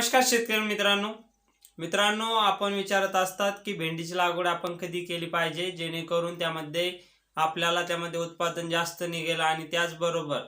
नमस्कार शेतकरी मित्रांनो. मित्रांनो आपण विचारत असतात की भेंडीची लागवड आपण कधी केली पाहिजे? जेणेकरून त्यामध्ये आपल्याला त्यामध्ये उत्पादन जास्त निघेल आणि त्याचबरोबर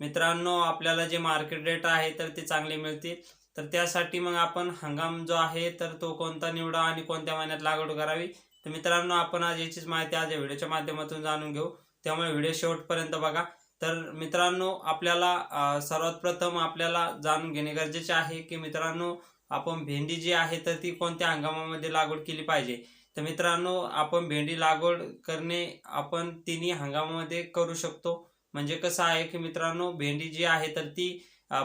मित्रांनो आपल्याला जे मार्केट रेट आहे तर ते चांगले मिळतील. तर त्यासाठी मग आपण हंगाम जो आहे तर तो कोणता निवडा आणि कोणत्या महिन्यात लागवड करावी? तर मित्रांनो आपण आज याचीच माहिती आज या व्हिडिओच्या माध्यमातून जाणून घेऊ. त्यामुळे व्हिडिओ शेवटपर्यंत बघा. तर मित्रांनो आपल्याला सर्वात प्रथम आपल्याला जाणून घेणे गरजेचे आहे की मित्रांनो आपण भेंडी जी आहे तर ती कोणत्या हंगामामध्ये लागवड केली पाहिजे? तर मित्रांनो आपण भेंडी लागवड करणे आपण तिन्ही हंगामामध्ये करू शकतो. म्हणजे कसं आहे की मित्रांनो भेंडी जी आहे तर ती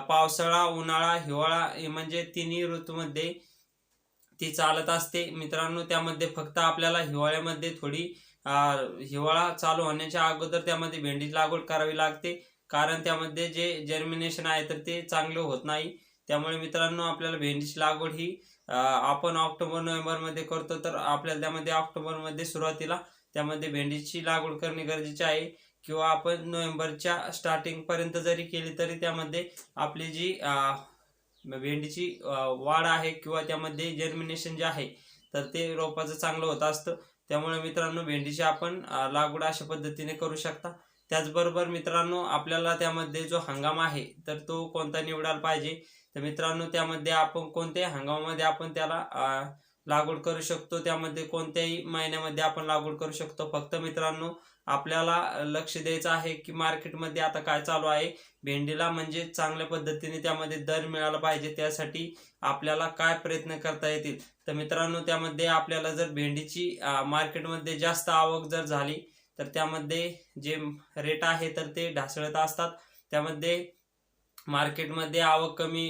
पावसाळा उन्हाळा हिवाळा म्हणजे तिन्ही ऋतूमध्ये ती चालत असते. मित्रांनो त्यामध्ये फक्त आपल्याला हिवाळ्यामध्ये थोडी हिवाळा चालू होण्याच्या अगोदर त्यामध्ये भेंडीची लागवड करावी लागते. कारण त्यामध्ये जे जर्मिनेशन आहे तर ते चांगले होत नाही. त्यामुळे मित्रांनो आपल्याला भेंडीची लागवड ही आपण ऑक्टोबर नोव्हेंबरमध्ये करतो तर आपल्याला त्यामध्ये ऑक्टोबरमध्ये सुरुवातीला त्यामध्ये भेंडीची लागवड करणे गरजेचे आहे. किंवा आपण नोव्हेंबरच्या स्टार्टिंगपर्यंत जरी केली तरी त्यामध्ये आपली जी भेंडीची वाढ आहे किंवा त्यामध्ये जर्मिनेशन जे आहे तर ते रोपाचं चांगलं होत असतं. त्यामुळे मित्रांनो भेंडीची आपण लागवड अशा पद्धतीने करू शकता. त्याचबरोबर मित्रांनो आपल्याला त्यामध्ये जो हंगाम आहे तर तो कोणता निवडायला पाहिजे? तर मित्रांनो त्यामध्ये आपण कोणत्याही हंगामामध्ये आपण त्याला लागवड करू शकतो. त्यामध्ये कोणत्याही महिन्यामध्ये आपण लागवड करू शकतो. फक्त मित्रांनो आपल्याला लक्ष द्यायचं आहे की मार्केटमध्ये आता काय चालू आहे. भेंडीला म्हणजे चांगल्या पद्धतीने त्यामध्ये दर मिळाला पाहिजे. त्यासाठी आपल्याला काय प्रयत्न करता येतील? तर मित्रांनो त्यामध्ये आपल्याला जर भेंडीची मार्केटमध्ये जास्त आवक जर झाली तर त्यामध्ये जे रेट आहे तर ते ढासळत असतात. त्यामध्ये मार्केटमध्ये आवक कमी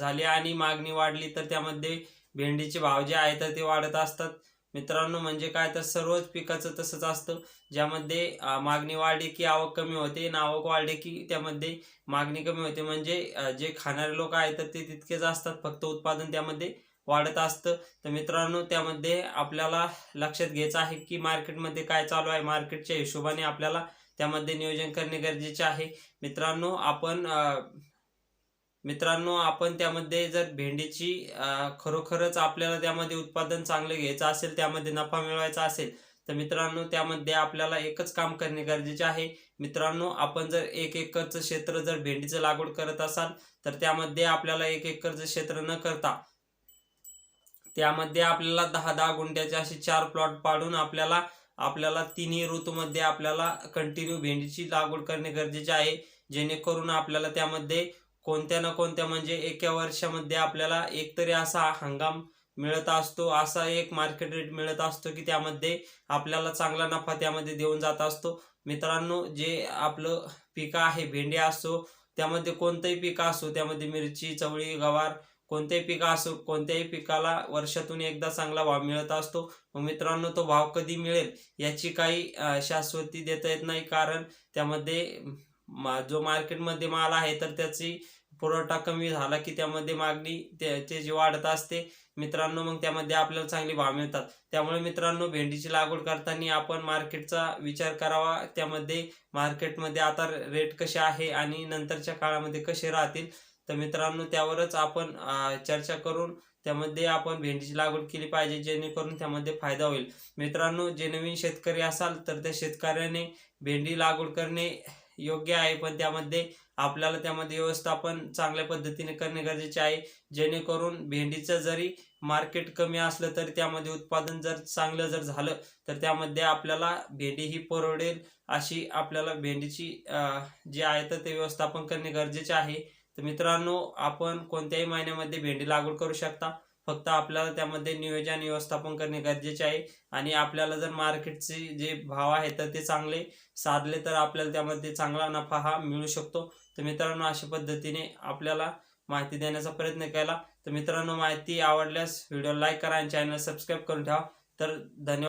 झाली आणि मागणी वाढली तर त्यामध्ये भेंडीचे भाव जे आहे तर ते वाढत असतात. मित्रांनो म्हणजे काय तर सर्वच पिकाचं तसंच असतं. ज्यामध्ये मागणी वाढली की आवक कमी होते आणि आवक वाढली की त्यामध्ये मागणी कमी होते. म्हणजे जे खाणारे लोक आहेत तर ते तितकेच असतात. फक्त उत्पादन त्यामध्ये वाढत असतं. तर मित्रांनो त्यामध्ये आपल्याला लक्षात घ्यायचं आहे की मार्केटमध्ये काय चालू आहे. मार्केटच्या हिशोबाने आपल्याला त्यामध्ये नियोजन करणे गरजेचे आहे. मित्रांनो आपण मित्रांनो आपण त्यामध्ये जर भेंडीची खरोखरच आपल्याला त्यामध्ये उत्पादन चांगलं घ्यायचं असेल त्यामध्ये नफा मिळवायचा असेल तर मित्रांनो त्यामध्ये आपल्याला एकच काम करणे गरजेचे आहे. मित्रांनो आपण जर एक एकरचं क्षेत्र जर भेंडीचं लागवड करत असाल तर त्यामध्ये आपल्याला एक एकरचं क्षेत्र न करता त्यामध्ये आपल्याला दहा दहा गुंठ्याचे असे चार प्लॉट पाडून आपल्याला आपल्याला तिन्ही ऋतूमध्ये आपल्याला कंटिन्यू भेंडीची लागवड करणे गरजेचे आहे. जेणेकरून आपल्याला त्यामध्ये कोणत्या ना कोणत्या म्हणजे एका वर्षामध्ये आपल्याला एकतरी असा हंगाम मिळत असतो असा एक मार्केट रेट मिळत असतो की त्यामध्ये आपल्याला चांगला नफा त्यामध्ये देऊन जात असतो. मित्रांनो जे आपलं पिकं आहे भेंडी असो त्यामध्ये कोणतंही पिकं असो त्यामध्ये मिरची चवळी गवार कोणत्याही पिकं असो कोणत्याही पिकाला वर्षातून एकदा चांगला भाव मिळत असतो. मित्रांनो तो भाव कधी मिळेल याची काही शाश्वती देता येत नाही. कारण त्यामध्ये मा- जो मार्केटमध्ये माल आहे तर त्याची पुरवठा कमी झाला की त्यामध्ये मागणी त्याचे जी वाढत असते मित्रांनो मग त्यामध्ये आपल्याला चांगले भाव मिळतात. त्यामुळे मित्रांनो भेंडीची लागवड करताना आपण मार्केटचा विचार करावा. त्यामध्ये मार्केटमध्ये आता रेट कसे आहे आणि नंतरच्या काळामध्ये कसे राहतील तर मित्रांनो त्यावरच आपण चर्चा करून त्यामध्ये आपण भेंडीची लागवड केली पाहिजे जेणेकरून त्यामध्ये फायदा होईल. मित्रांनो जे नवीन शेतकरी असाल तर त्या शेतकऱ्याने भेंडी लागवड करणे योग्य आहे. पण त्यामध्ये आपल्याला त्यामध्ये व्यवस्थापन चांगल्या पद्धतीने करणे गरजेचे आहे. जेणेकरून भेंडीचं जरी मार्केट कमी असलं तरी त्यामध्ये उत्पादन जर चांगलं जर झालं तर त्यामध्ये आपल्याला भेंडी ही परवडेल अशी आपल्याला भेंडीची जे जी आहे तर ते व्यवस्थापन करणे गरजेचे आहे. तर मित्रांनो आपण कोणत्याही महिन्यामध्ये भेंडी लागवड करू शकता. फक्त आपल्याला त्यामध्ये नियोजन व्यवस्थापन करणे गरजेचे आहे. आणि आपल्याला जर मार्केटचे जे भाव आहे तर ते चांगले साधले तर आपल्याला त्यामध्ये चांगला नफा हा मिळू शकतो. तर मित्रांनो अशा पद्धतीने आपल्याला माहिती देण्याचा प्रयत्न केला. तर मित्रांनो माहिती आवडल्यास व्हिडिओ लाईक करा आणि चॅनल सबस्क्राईब करून ठेवा. तर धन्यवाद.